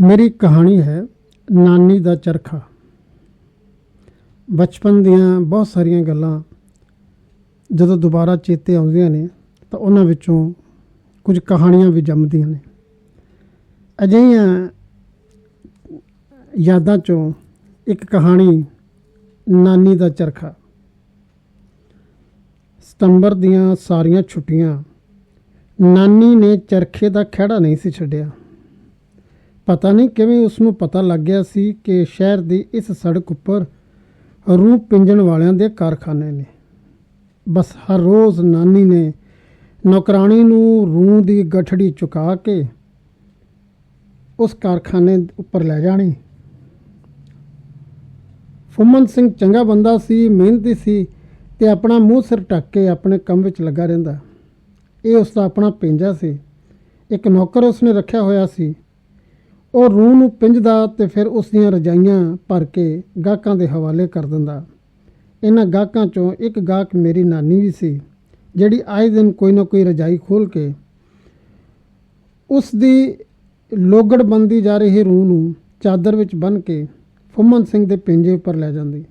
ਮੇਰੀ ਕਹਾਣੀ ਹੈ ਨਾਨੀ ਦਾ ਚਰਖਾ। ਬਚਪਨ ਦੀਆਂ ਬਹੁਤ ਸਾਰੀਆਂ ਗੱਲਾਂ ਜਦੋਂ ਦੁਬਾਰਾ ਚੇਤੇ ਆਉਂਦੀਆਂ ਨੇ ਤਾਂ ਉਹਨਾਂ ਵਿੱਚੋਂ ਕੁਝ ਕਹਾਣੀਆਂ ਵੀ ਜੰਮਦੀਆਂ ਨੇ। ਅਜਿਹੀਆਂ ਯਾਦਾਂ ਚੋਂ ਇੱਕ ਕਹਾਣੀ ਨਾਨੀ ਦਾ ਚਰਖਾ। ਸਤੰਬਰ ਦੀਆਂ ਸਾਰੀਆਂ ਛੁੱਟੀਆਂ ਨਾਨੀ ਨੇ ਚਰਖੇ ਦਾ ਖਹਿੜਾ ਨਹੀਂ ਸੀ ਛੱਡਿਆ। ਪਤਾ ਨਹੀਂ ਕਿਵੇਂ ਉਸ ਨੂੰ ਪਤਾ ਲੱਗ ਗਿਆ ਸੀ ਕਿ ਸ਼ਹਿਰ ਦੀ ਇਸ ਸੜਕ ਉੱਪਰ ਰੂਹ ਪਿੰਜਣ ਵਾਲਿਆਂ ਦੇ ਕਾਰਖਾਨੇ ਨੇ। ਬਸ ਹਰ ਰੋਜ਼ ਨਾਨੀ ਨੇ ਨੌਕਰਾਣੀ ਨੂੰ ਰੂਹ ਦੀ ਗਠੜੀ ਚੁਕਾ ਕੇ ਉਸ ਕਾਰਖਾਨੇ ਉੱਪਰ ਲੈ ਜਾਣੀ। ਫੁੰਮਨ ਸਿੰਘ ਚੰਗਾ ਬੰਦਾ ਸੀ, ਮਿਹਨਤੀ ਸੀ ਤੇ ਆਪਣਾ ਮੂੰਹ ਸਿਰ ਢੱਕ ਕੇ ਆਪਣੇ ਕੰਮ ਵਿੱਚ ਲੱਗਾ ਰਹਿੰਦਾ। ਇਹ ਉਸ ਦਾ ਆਪਣਾ ਪਿੰਜਾ ਸੀ। ਇੱਕ ਨੌਕਰ ਉਸਨੇ ਰੱਖਿਆ ਹੋਇਆ ਸੀ। ਉਹ ਰੂਹ ਨੂੰ ਪਿੰਜਦਾ ਤੇ ਫਿਰ ਉਸ ਦੀਆਂ ਰਜਾਈਆਂ ਭਰ ਕੇ ਗਾਹਕਾਂ ਦੇ ਹਵਾਲੇ ਕਰ ਦਿੰਦਾ। ਇਹਨਾਂ ਗਾਹਕਾਂ ਚੋਂ ਇੱਕ ਗਾਹਕ ਮੇਰੀ ਨਾਨੀ ਵੀ ਸੀ, ਜਿਹੜੀ ਆਏ ਦਿਨ ਕੋਈ ਨਾ ਕੋਈ ਰਜਾਈ ਖੋਲ ਕੇ ਉਸ ਦੀ ਲੋਗੜ ਬੰਦੀ ਜਾ ਰਹੀ ਰੂਹ ਨੂੰ ਚਾਦਰ ਵਿੱਚ ਬੰਨ੍ਹ ਕੇ ਫੁੰਮਨ ਸਿੰਘ ਦੇ ਪਿੰਜੇ ਉੱਪਰ ਲੈ ਜਾਂਦੀ।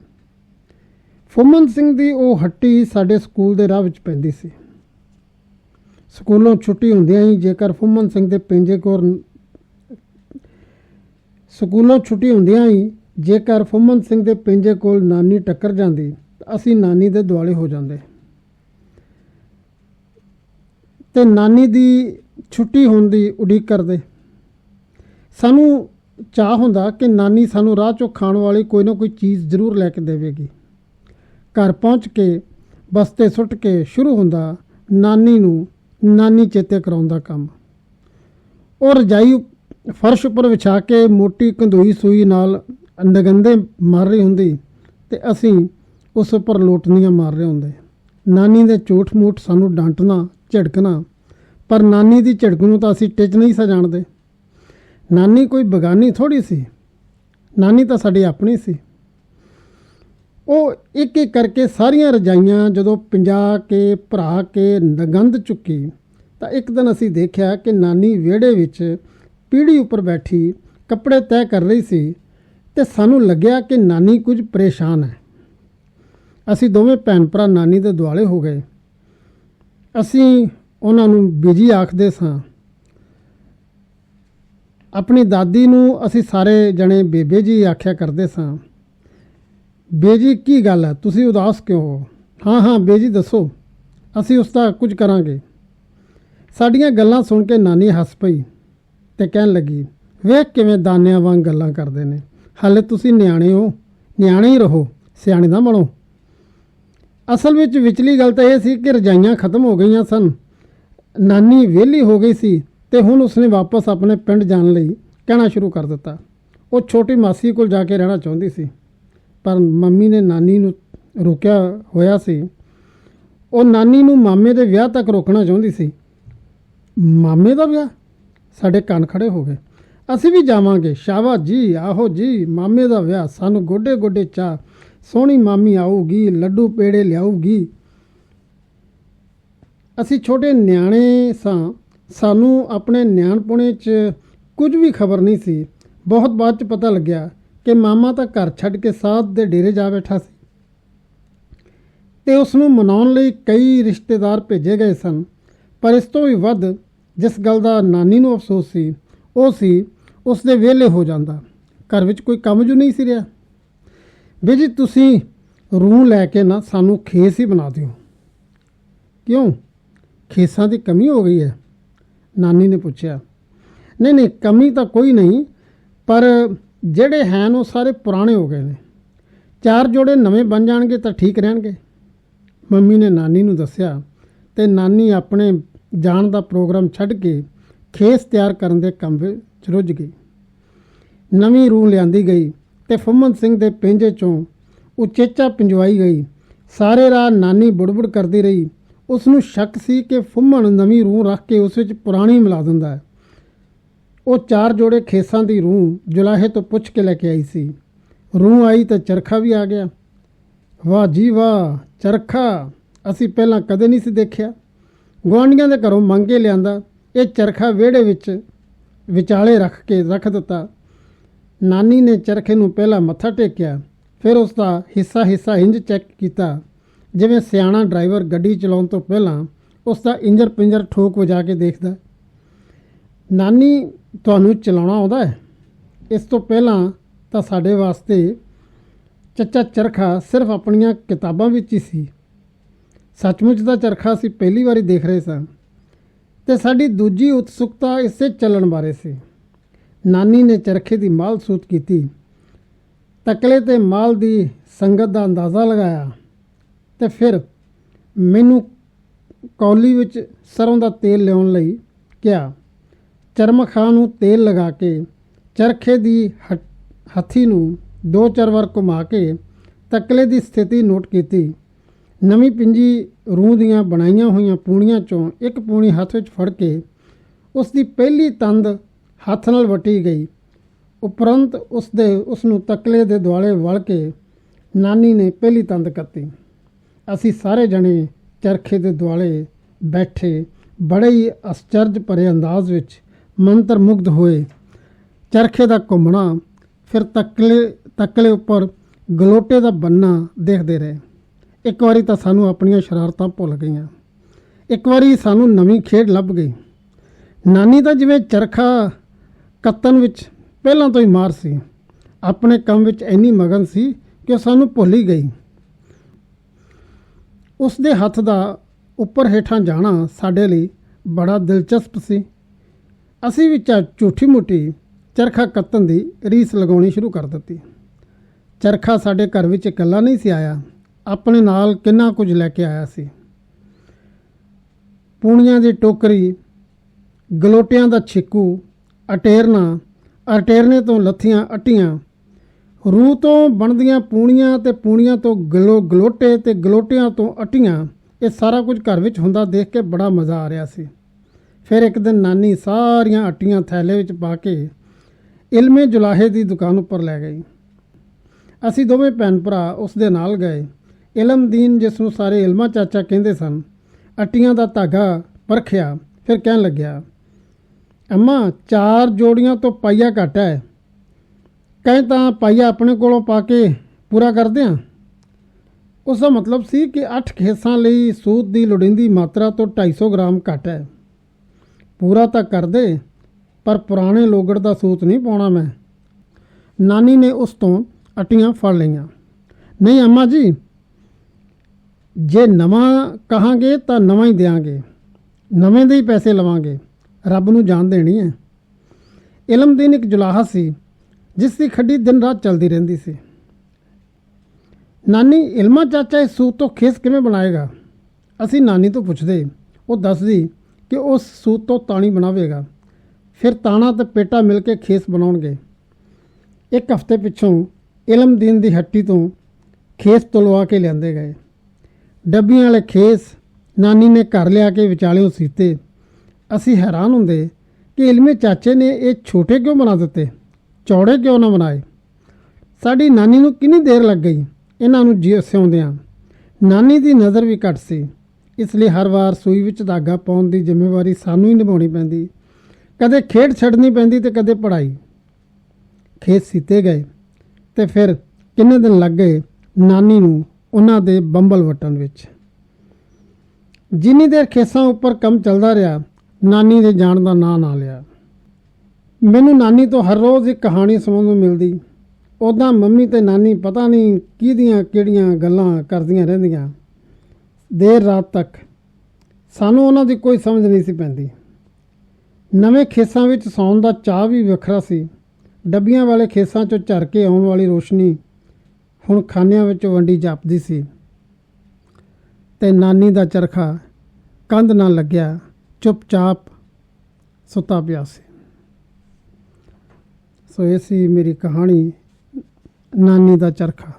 ਫੁੰਮਨ ਸਿੰਘ ਦੀ ਉਹ ਹੱਟੀ ਸਾਡੇ ਸਕੂਲ ਦੇ ਰਾਹ ਵਿੱਚ ਪੈਂਦੀ ਸੀ। ਸਕੂਲੋਂ ਛੁੱਟੀ ਹੁੰਦਿਆਂ ਹੀ ਜੇਕਰ ਫੁੰਮਨ ਸਿੰਘ ਦੇ ਪਿੰਜੇ ਕੋਲ ਸਕੂਲੋਂ ਛੁੱਟੀ ਹੁੰਦਿਆਂ ਹੀ ਜੇਕਰ ਫੁੰਮਨ ਸਿੰਘ ਦੇ ਪਿੰਜੇ ਕੋਲ ਨਾਨੀ ਟੱਕਰ ਜਾਂਦੀ ਤਾਂ ਅਸੀਂ ਨਾਨੀ ਦੇ ਦੁਆਲੇ ਹੋ ਜਾਂਦੇ। ਤੇ ਨਾਨੀ ਦੀ ਛੁੱਟੀ ਹੋਣ ਦੀ ਉਡੀਕ ਕਰਦੇ। ਸਾਨੂੰ ਚਾਹ ਹੁੰਦਾ ਕਿ ਨਾਨੀ ਸਾਨੂੰ ਰਾਹ ਚੋਂ ਖਾਣ ਵਾਲੀ ਕੋਈ ਨਾ ਕੋਈ ਚੀਜ਼ ਜ਼ਰੂਰ ਲੈ ਕੇ ਦੇਵੇਗੀ। ਘਰ ਪਹੁੰਚ ਕੇ ਬਸਤੇ ਸੁੱਟ ਕੇ ਸ਼ੁਰੂ ਹੁੰਦਾ ਨਾਨੀ ਨੂੰ ਨਾਨੀ ਚੇਤੇ ਕਰਾਉਣ ਦਾ ਕੰਮ। ਉਹ ਰਜਾਈ ਫਰਸ਼ ਉੱਪਰ ਵਿਛਾ ਕੇ ਮੋਟੀ ਕੰਧੂਈ ਸੂਈ ਨਾਲ ਨਗੰਦੇ ਮਾਰ ਰਹੀ ਹੁੰਦੀ ਤੇ ਅਸੀਂ ਉਸ ਉੱਪਰ ਲੋਟਨੀਆਂ ਮਾਰ ਰਹੇ ਹੁੰਦੇ। ਨਾਨੀ ਦੇ ਝੂਠ ਮੂਠ ਸਾਨੂੰ ਡਾਂਟਣਾ, ਝਿੜਕਣਾ, ਪਰ ਨਾਨੀ ਦੀ ਝਿੜਕ ਨੂੰ ਤਾਂ ਅਸੀਂ ਟਿੱਚ ਨਹੀਂ ਸਜਾਣਦੇ ਨਾਨੀ ਕੋਈ ਬਗਾਨੀ ਥੋੜੀ ਸੀ। ਨਾਨੀ ਤਾਂ ਸਾਡੀ ਆਪਣੀ ਸੀ। ਉਹ ਇੱਕ ਇੱਕ ਕਰਕੇ ਸਾਰੀਆਂ ਰਜਾਈਆਂ ਜਦੋਂ ਪਿੰਜਾ ਕੇ, ਭਰਾ ਕੇ ਨਗੰਧ ਚੁੱਕੀ ਤਾਂ ਇੱਕ ਦਿਨ ਅਸੀਂ ਦੇਖਿਆ ਕਿ ਨਾਨੀ ਵਿਹੜੇ ਵਿੱਚ ਪੀੜੀ ਉੱਪਰ ਬੈਠੀ ਕੱਪੜੇ ਤੈਅ ਕਰ ਰਹੀ ਸੀ ਤੇ ਸਾਨੂੰ ਲੱਗਿਆ ਕਿ ਨਾਨੀ ਕੁਝ ਪਰੇਸ਼ਾਨ ਹੈ। ਅਸੀਂ ਦੋਵੇਂ ਭੈਣ ਭਰਾ ਨਾਨੀ ਦੇ ਦੁਆਲੇ ਹੋ ਗਏ। ਅਸੀਂ ਉਹਨਾਂ ਨੂੰ ਬੀਜੀ ਆਖਦੇ ਸਾਂ, ਆਪਣੀ ਦਾਦੀ ਨੂੰ ਅਸੀਂ ਸਾਰੇ ਜਣੇ ਬੇਬੇ ਜੀ ਆਖਿਆ ਕਰਦੇ ਸਾਂ। ਬੇਜੀ, ਕੀ ਗੱਲ ਹੈ? ਤੁਸੀਂ ਉਦਾਸ ਕਿਉਂ ਹੋ? ਹਾਂ ਹਾਂ, ਬੇਜੀ, ਦੱਸੋ। ਅਸੀਂ ਉਸ ਦਾ ਕੁਝ ਕਰਾਂਗੇ। ਸਾਡੀਆਂ ਗੱਲਾਂ ਸੁਣ ਕੇ ਨਾਨੀ ਹੱਸ ਪਈ। ਤੇ ਕਹਿਣ ਲੱਗੀ, ਵੇਖ ਕਿਵੇਂ ਦਾਨਿਆਂ ਵਾਂਗ ਗੱਲਾਂ ਕਰਦੇ ਨੇ। ਹਾਲੇ ਤੁਸੀਂ ਨਿਆਣੇ ਹੋ, ਨਿਆਣੇ ਹੀ ਰਹੋ, ਸਿਆਣੇ ਨਾ ਬਣੋ। ਅਸਲ ਵਿੱਚ ਵਿਚਲੀ ਗੱਲ ਤਾਂ ਇਹ ਸੀ ਕਿ ਰਜਾਈਆਂ ਖਤਮ ਹੋ ਗਈਆਂ ਸਨ। ਨਾਨੀ ਵਿਹਲੀ ਹੋ ਗਈ ਸੀ ਤੇ ਹੁਣ ਉਸਨੇ ਵਾਪਸ ਆਪਣੇ ਪਿੰਡ ਜਾਣ ਲਈ ਕਹਿਣਾ ਸ਼ੁਰੂ ਕਰ ਦਿੱਤਾ। ਉਹ ਛੋਟੀ ਮਾਸੀ ਕੋਲ ਜਾ ਕੇ ਰਹਿਣਾ ਚਾਹੁੰਦੀ ਸੀ, ਪਰ ਮੰਮੀ ਨੇ ਨਾਨੀ ਨੂੰ ਰੋਕਿਆ ਹੋਇਆ ਸੀ। ਉਹ ਨਾਨੀ ਨੂੰ ਮਾਮੇ ਦੇ ਵਿਆਹ ਤੱਕ ਰੋਕਣਾ ਚਾਹੁੰਦੀ ਸੀ। ਮਾਮੇ ਦਾ ਵਿਆਹ? ਸਾਡੇ ਕੰਨ ਖੜੇ ਹੋ ਗਏ। ਅਸੀਂ ਵੀ ਜਾਵਾਂਗੇ। ਸ਼ਾਵਾ ਜੀ, ਆਹੋ ਜੀ, ਮਾਮੇ ਦਾ ਵਿਆਹ। ਸਾਨੂੰ ਗੋਡੇ ਗੋਡੇ ਚਾ ਸੋਹਣੀ ਮਾਮੀ ਆਊਗੀ, ਲੱਡੂ ਪੇੜੇ ਲਿਆਊਗੀ। ਅਸੀਂ ਛੋਟੇ ਨਿਆਣੇ ਸਾਂ। ਸਾਨੂੰ ਆਪਣੇ ਨਿਆਣਪੁਣੇ 'ਚ ਕੁਝ ਵੀ ਖਬਰ ਨਹੀਂ ਸੀ। ਬਹੁਤ ਬਾਅਦ 'ਚ ਪਤਾ ਲੱਗਿਆ ਕਿ ਮਾਮਾ ਤਾਂ ਘਰ ਛੱਡ ਕੇ ਸਾਧ ਦੇ ਡੇਰੇ ਜਾ ਬੈਠਾ ਸੀ। ਤੇ ਉਸ ਨੂੰ ਮਨਾਉਣ ਲਈ ਕਈ ਰਿਸ਼ਤੇਦਾਰ ਭੇਜੇ ਗਏ ਸਨ। ਪਰ ਇਸ ਤੋਂ ਵੀ ਵੱਧ ਜਿਸ ਗੱਲ ਦਾ ਨਾਨੀ ਨੂੰ ਅਫਸੋਸ ਸੀ, ਉਹ ਸੀ ਉਸ ਦੇ ਵਿਹਲੇ ਹੋ ਜਾਂਦਾ। ਘਰ ਵਿੱਚ ਕੋਈ ਕੰਮ ਜੂ ਨਹੀਂ ਸੀ ਰਿਹਾ। ਵੀ ਜੀ, ਤੁਸੀਂ ਰੂਹ ਲੈ ਕੇ ਨਾ ਸਾਨੂੰ ਖੇਸ ਹੀ ਬਣਾ ਦਿਓ। ਕਿਉਂ? ਖੇਸਾਂ ਦੀ ਕਮੀ ਹੋ ਗਈ ਹੈ। ਨਾਨੀ ਨੇ ਪੁੱਛਿਆ। ਨਹੀਂ ਨਹੀਂ, ਕਮੀ ਤਾਂ ਕੋਈ ਨਹੀਂ, ਪਰ ਜਿਹੜੇ ਹਨ ਉਹ ਸਾਰੇ ਪੁਰਾਣੇ ਹੋ ਗਏ ਨੇ। ਚਾਰ ਜੋੜੇ ਨਵੇਂ ਬਣ ਜਾਣਗੇ ਤਾਂ ਠੀਕ ਰਹਿਣਗੇ। ਮੰਮੀ ਨੇ ਨਾਨੀ ਨੂੰ ਦੱਸਿਆ ਤੇ ਨਾਨੀ ਆਪਣੇ ਜਾਣ ਦਾ ਪ੍ਰੋਗਰਾਮ ਛੱਡ ਕੇ ਖੇਸ ਤਿਆਰ ਕਰਨ ਦੇ ਕੰਮ ਵਿੱਚ ਰੁੱਝ ਗਈ। ਨਵੀਂ ਰੂਹ ਲਿਆਂਦੀ ਗਈ ਤੇ ਫੁੰਮਨ ਸਿੰਘ ਦੇ ਪਿੰਜੇ ਚੋਂ ਉਚੇਚਾ ਪਿੰਜਵਾਈ ਗਈ। ਸਾਰੇ ਰਾਹ ਨਾਨੀ ਬੁੜਬੁੜ ਕਰਦੀ ਰਹੀ। ਉਸ ਨੂੰ ਸ਼ੱਕ ਸੀ ਕਿ ਫੁੰਮਣ ਨਵੀਂ ਰੂਹ ਰੱਖ ਕੇ ਉਸ ਵਿੱਚ ਪੁਰਾਣੀ ਮਿਲਾ ਦਿੰਦਾ ਹੈ। ਉਹ ਚਾਰ ਜੋੜੇ ਖੇਸਾਂ ਦੀ ਰੂਹ ਜੁਲਾਹੇ ਤੋਂ ਪੁੱਛ ਕੇ ਲੈ ਕੇ ਆਈ ਸੀ। ਰੂਹ ਆਈ ਤਾਂ ਚਰਖਾ ਵੀ ਆ ਗਿਆ। ਵਾਹ ਜੀ ਵਾਹ, ਚਰਖਾ! ਅਸੀਂ ਪਹਿਲਾਂ ਕਦੇ ਨਹੀਂ ਸੀ ਦੇਖਿਆ। ਗੁਆਂਢੀਆਂ ਦੇ ਘਰੋਂ ਮੰਗ ਕੇ ਲਿਆਂਦਾ। ਇਹ ਚਰਖਾ ਵਿਹੜੇ ਵਿੱਚ ਵਿਚਾਲੇ ਰੱਖ ਕੇ ਰੱਖ ਦਿੱਤਾ। ਨਾਨੀ ਨੇ ਚਰਖੇ ਨੂੰ ਪਹਿਲਾਂ ਮੱਥਾ ਟੇਕਿਆ, ਫਿਰ ਉਸ ਦਾ ਹਿੱਸਾ ਹਿੱਸਾ ਇੰਜ ਚੈੱਕ ਕੀਤਾ, ਜਿਵੇਂ ਸਿਆਣਾ ਡਰਾਈਵਰ ਗੱਡੀ ਚਲਾਉਣ ਤੋਂ ਪਹਿਲਾਂ ਉਸ ਦਾ ਇੰਜਰ ਪਿੰਜਰ ਠੋਕ ਵਜਾ ਕੇ ਦੇਖਦਾ। ਨਾਨੀ, ਤੁਹਾਨੂੰ ਚਲਾਉਣਾ ਆਉਂਦਾ ਹੈ? ਇਸ ਤੋਂ ਪਹਿਲਾਂ ਤਾਂ ਸਾਡੇ ਵਾਸਤੇ ਚੱਚਾ ਚਰਖਾ ਸਿਰਫ ਆਪਣੀਆਂ ਕਿਤਾਬਾਂ ਵਿੱਚ ਹੀ ਸੀ। ਸੱਚਮੁੱਚ ਦਾ ਚਰਖਾ ਅਸੀਂ ਪਹਿਲੀ ਵਾਰੀ ਦੇਖ ਰਹੇ ਸਾਂ ਤੇ ਸਾਡੀ ਦੂਜੀ ਉਤਸੁਕਤਾ ਇਸੇ ਚੱਲਣ ਬਾਰੇ ਸੀ। ਨਾਨੀ ਨੇ ਚਰਖੇ ਦੀ ਮਾਲ ਸੂਤ ਕੀਤੀ। ਤਕਲੇ ਤੇ ਮਾਲ ਦੀ ਸੰਗਤ ਦਾ ਅੰਦਾਜ਼ਾ ਲਗਾਇਆ ਤੇ ਫਿਰ ਮੈਨੂੰ ਕੌਲੀ ਵਿੱਚ ਸਰੋਂ ਦਾ ਤੇਲ ਲਿਆਉਣ ਲਈ ਕਿਹਾ। ਚਰਮਖਾਂ ਨੂੰ ਤੇਲ ਲਗਾ ਕੇ ਚਰਖੇ ਦੀ ਹੱਥ- ਹੱਥੀ ਨੂੰ ਦੋ ਚਾਰ ਵਾਰ ਘੁਮਾ ਕੇ ਤਕਲੇ ਦੀ ਸਥਿਤੀ ਨੋਟ ਕੀਤੀ। ਨਵੀਂ ਪਿੰਜੀ ਰੂਹ ਦੀਆਂ ਬਣਾਈਆਂ ਹੋਈਆਂ ਪੂਣੀਆਂ ਚੋਂ ਇੱਕ ਪੂਣੀ ਹੱਥ ਵਿੱਚ ਫੜ ਕੇ ਉਸ ਦੀ ਪਹਿਲੀ ਤੰਦ ਹੱਥ ਨਾਲ ਵਟੀ ਗਈ। ਉਪਰੰਤ ਉਸ ਦੇ ਉਸ ਨੂੰ ਤਕਲੇ ਦੇ ਦੁਆਲੇ ਵਲ ਕੇ ਨਾਨੀ ਨੇ ਪਹਿਲੀ ਤੰਦ ਕੱਤੀ। ਅਸੀਂ ਸਾਰੇ ਜਣੇ ਚਰਖੇ ਦੇ ਦੁਆਲੇ ਬੈਠੇ ਬੜੇ ਹੀ ਅਸਚਰਜ ਭਰੇ ਅੰਦਾਜ਼ ਵਿੱਚ ਮੰਤਰ ਮੁਗਧ ਹੋਏ। ਚਰਖੇ ਦਾ ਘੁੰਮਣਾ ਫਿਰ ਤਕਲੇ ਤਕਲੇ ਉੱਪਰ ਗਲੋਟੇ ਦਾ ਬੰਨਾ ਦੇਖਦੇ ਰਹੇ। ਇੱਕ ਵਾਰੀ ਤਾਂ ਸਾਨੂੰ ਆਪਣੀਆਂ ਸ਼ਰਾਰਤਾਂ ਭੁੱਲ ਗਈਆਂ। ਇੱਕ ਵਾਰੀ ਸਾਨੂੰ ਨਵੀਂ ਖੇਡ ਲੱਭ ਗਈ। ਨਾਨੀ ਤਾਂ ਜਿਵੇਂ ਚਰਖਾ ਕੱਤਣ ਵਿੱਚ ਪਹਿਲਾਂ ਤੋਂ ਹੀ ਮਾਰ ਸੀ। ਆਪਣੇ ਕੰਮ ਵਿੱਚ ਇੰਨੀ ਮਗਨ ਸੀ ਕਿ ਉਹ ਸਾਨੂੰ ਭੁੱਲ ਹੀ ਗਈ। ਉਸ ਦੇ ਹੱਥ ਦਾ ਉੱਪਰ ਹੇਠਾਂ ਜਾਣਾ ਸਾਡੇ ਲਈ ਬੜਾ ਦਿਲਚਸਪ ਸੀ। ਅਸੀਂ ਵੀ ਝੂਠੀ ਮੁੱਠੀ ਚਰਖਾ ਕੱਤਣ ਦੀ ਰੀਸ ਲਗਾਉਣੀ ਸ਼ੁਰੂ ਕਰ ਦਿੱਤੀ। ਚਰਖਾ ਸਾਡੇ ਘਰ ਵਿੱਚ ਇਕੱਲਾ ਨਹੀਂ ਸੀ ਆਇਆ। ਆਪਣੇ ਨਾਲ ਕਿੰਨਾ ਕੁਝ ਲੈ ਕੇ ਆਇਆ ਸੀ। ਪੂਣੀਆਂ ਦੀ ਟੋਕਰੀ, ਗਲੋਟਿਆਂ ਦਾ ਛਿੱਕੂ, ਅਟੇਰਨਾ, ਅਟੇਰਨੇ ਤੋਂ ਲੱਥੀਆਂ ਅਟੀਆਂ, ਰੂਹ ਤੋਂ ਬਣਦੀਆਂ ਪੂਣੀਆਂ ਤੇ ਪੂਣੀਆਂ ਤੋਂ ਗਲੋ, ਗਲੋਟੇ ਤੇ ਗਲੋਟਿਆਂ ਤੋਂ ਅਟੀਆਂ, ਇਹ ਸਾਰਾ ਕੁਝ ਘਰ ਵਿੱਚ ਹੁੰਦਾ ਦੇਖ ਕੇ ਬੜਾ ਮਜ਼ਾ ਆ ਰਿਹਾ ਸੀ। ਫਿਰ ਇੱਕ ਦਿਨ ਨਾਨੀ ਸਾਰੀਆਂ ਅਟੀਆਂ ਥੈਲੇ ਵਿੱਚ ਪਾ ਕੇ ਇਲਮੇ ਜੁਲਾਹੇ ਦੀ ਦੁਕਾਨ ਉੱਪਰ ਲੈ ਗਈ। ਅਸੀਂ ਦੋਵੇਂ ਭੈਣ ਭਰਾ ਉਸ ਦੇ ਨਾਲ ਗਏ। ਇਲਮਦੀਨ ਜਿਸ ਨੂੰ ਸਾਰੇ ਇਲਮਾ ਚਾਚਾ ਕਹਿੰਦੇ ਸਨ, ਅੱਟੀਆਂ ਦਾ ਧਾਗਾ ਪਰਖਿਆ, ਫਿਰ ਕਹਿਣ ਲੱਗਿਆ, ਅੰਮਾ, ਚਾਰ ਜੋੜੀਆਂ ਤੋਂ ਪਾਈਆ ਘੱਟ ਹੈ ਕਹੇ ਤਾਂ ਪਾਈਆ ਆਪਣੇ ਕੋਲੋਂ ਪਾ ਕੇ ਪੂਰਾ ਕਰਦੇ ਹਾਂ ਉਸ ਦਾ ਮਤਲਬ ਸੀ ਕਿ 8 ਖੇਸਾਂ ਲਈ ਸੂਤ ਦੀ ਲੋੜੀਂਦੀ ਮਾਤਰਾ ਤੋਂ 250 ਗ੍ਰਾਮ ਘੱਟ ਹੈ ਪੂਰਾ ਤਾਂ ਕਰਦੇ, ਪਰ ਪੁਰਾਣੇ ਲੋਗੜ ਦਾ ਸੂਤ ਨਹੀਂ ਪਾਉਣਾ ਮੈਂ। ਨਾਨੀ ਨੇ ਉਸ ਤੋਂ ਅਟੀਆਂ ਫੜ ਲਈਆਂ। ਨਹੀਂ, ਅੰਮਾ ਜੀ ਜੇ ਨਵਾਂ ਕਹਾਂਗੇ ਤਾਂ ਨਵਾਂ ਹੀ ਦੇਾਂਗੇ ਨਵੇਂ ਦੇ ਹੀ ਪੈਸੇ ਲਵਾਂਗੇ। ਰੱਬ ਨੂੰ ਜਾਣ ਦੇਣੀ ਹੈ। ਇਲਮਦੀਨ ਇੱਕ ਜੁਲਾਹਾ ਸੀ, ਜਿਸ ਦੀ ਖੱਡੀ ਦਿਨ ਰਾਤ ਚੱਲਦੀ ਰਹਿੰਦੀ ਸੀ। ਨਾਨੀ, ਇਲਮਾ ਚਾਚਾ ਇਸ ਸੂਤ ਤੋਂ ਖੇਸ ਕਿਵੇਂ ਬਣਾਏਗਾ? ਅਸੀਂ ਨਾਨੀ ਤੋਂ ਪੁੱਛਦੇ, ਉਹ ਦੱਸਦੀ ਕਿ ਉਸ ਸੂਤ ਤੋਂ ਤਾਣੀ ਬਣਾਵੇਗਾ। ਫਿਰ ਤਾਣਾ ਤੇ ਪੇਟਾ ਮਿਲ ਕੇ ਖੇਸ ਬਣਾਉਣਗੇ। ਇੱਕ ਹਫ਼ਤੇ ਪਿੱਛੋਂ ਇਲਮਦੀਨ ਦੀ ਹੱਟੀ ਤੋਂ ਖੇਸ ਤਲਵਾ ਕੇ ਲਿਆਂਦੇ ਗਏ। ਡੱਬੀਆਂ ਵਾਲੇ ਖੇਸ ਨਾਨੀ ਨੇ ਘਰ ਲਿਆ ਕੇ ਵਿਚਾਲਿਓਂ ਸੀਤੇ। ਅਸੀਂ ਹੈਰਾਨ ਹੁੰਦੇ ਕਿ ਇਲਮੇ ਚਾਚੇ ਨੇ ਇਹ ਛੋਟੇ ਕਿਉਂ ਬਣਾ ਦਿੱਤੇ? ਚੌੜੇ ਕਿਉਂ ਨਾ ਬਣਾਏ? ਸਾਡੀ ਨਾਨੀ ਨੂੰ ਕਿੰਨੀ ਦੇਰ ਲੱਗ ਗਈ? ਇਹਨਾਂ ਨੂੰ ਜੀ ਸਿਉਂਦਿਆਂ ਨਾਨੀ ਦੀ ਨਜ਼ਰ ਵੀ ਘੱਟ ਸੀ। ਇਸ ਲਈ ਹਰ ਵਾਰ ਸੂਈ ਵਿੱਚ ਧਾਗਾ ਪਾਉਣ ਦੀ ਜ਼ਿੰਮੇਵਾਰੀ ਸਾਨੂੰ ਹੀ ਨਿਭਾਉਣੀ ਪੈਂਦੀ। ਕਦੇ ਖੇਡ ਛੱਡਣੀ ਪੈਂਦੀ ਤੇ ਕਦੇ ਪੜ੍ਹਾਈ। ਖੇਤ ਸੀਤੇ ਗਏ ਤੇ ਫਿਰ ਕਿੰਨੇ ਦਿਨ ਲੱਗ ਗਏ ਨਾਨੀ ਨੂੰ ਉਹਨਾਂ ਦੇ ਬੰਬਲ ਵਟਣ ਵਿੱਚ। ਜਿੰਨੀ ਦੇਰ ਖੇਸਾਂ ਉੱਪਰ ਕੰਮ ਚੱਲਦਾ ਰਿਹਾ, ਨਾਨੀ ਦੇ ਜਾਣ ਦਾ ਨਾਂ ਨਾ ਲਿਆ। ਮੈਨੂੰ ਨਾਨੀ ਤੋਂ ਹਰ ਰੋਜ਼ ਇੱਕ ਕਹਾਣੀ ਸੁਣਨ ਨੂੰ ਮਿਲਦੀ। ਉਦਾਂ ਮੰਮੀ ਤੇ ਨਾਨੀ ਪਤਾ ਨਹੀਂ ਕਿਹਦੀਆਂ ਕਿਹੜੀਆਂ ਗੱਲਾਂ ਕਰਦੀਆਂ ਰਹਿੰਦੀਆਂ। ਦੇਰ ਰਾਤ ਤੱਕ ਸਾਨੂੰ ਉਹਨਾਂ ਦੀ ਕੋਈ ਸਮਝ ਨਹੀਂ ਸੀ ਪੈਂਦੀ। ਨਵੇਂ ਖੇਸਾਂ ਵਿੱਚ ਸੌਣ ਦਾ ਚਾਹ ਵੀ ਵੱਖਰਾ ਸੀ। ਡੱਬੀਆਂ ਵਾਲੇ ਖੇਸਾਂ 'ਚੋਂ ਝਰ ਕੇ ਆਉਣ ਵਾਲੀ ਰੋਸ਼ਨੀ ਹੁਣ ਖਾਨਿਆਂ ਵਿੱਚ ਵੰਡੀ ਜਾਪਦੀ ਸੀ ਤੇ ਨਾਨੀ ਦਾ ਚਰਖਾ ਕੰਧ ਨਾਲ ਲੱਗਿਆ, ਚੁੱਪਚਾਪ ਸੁੱਤਾ ਪਿਆ ਸੀ। ਸੋ ਇਹ ਸੀ ਮੇਰੀ ਕਹਾਣੀ, ਨਾਨੀ ਦਾ ਚਰਖਾ।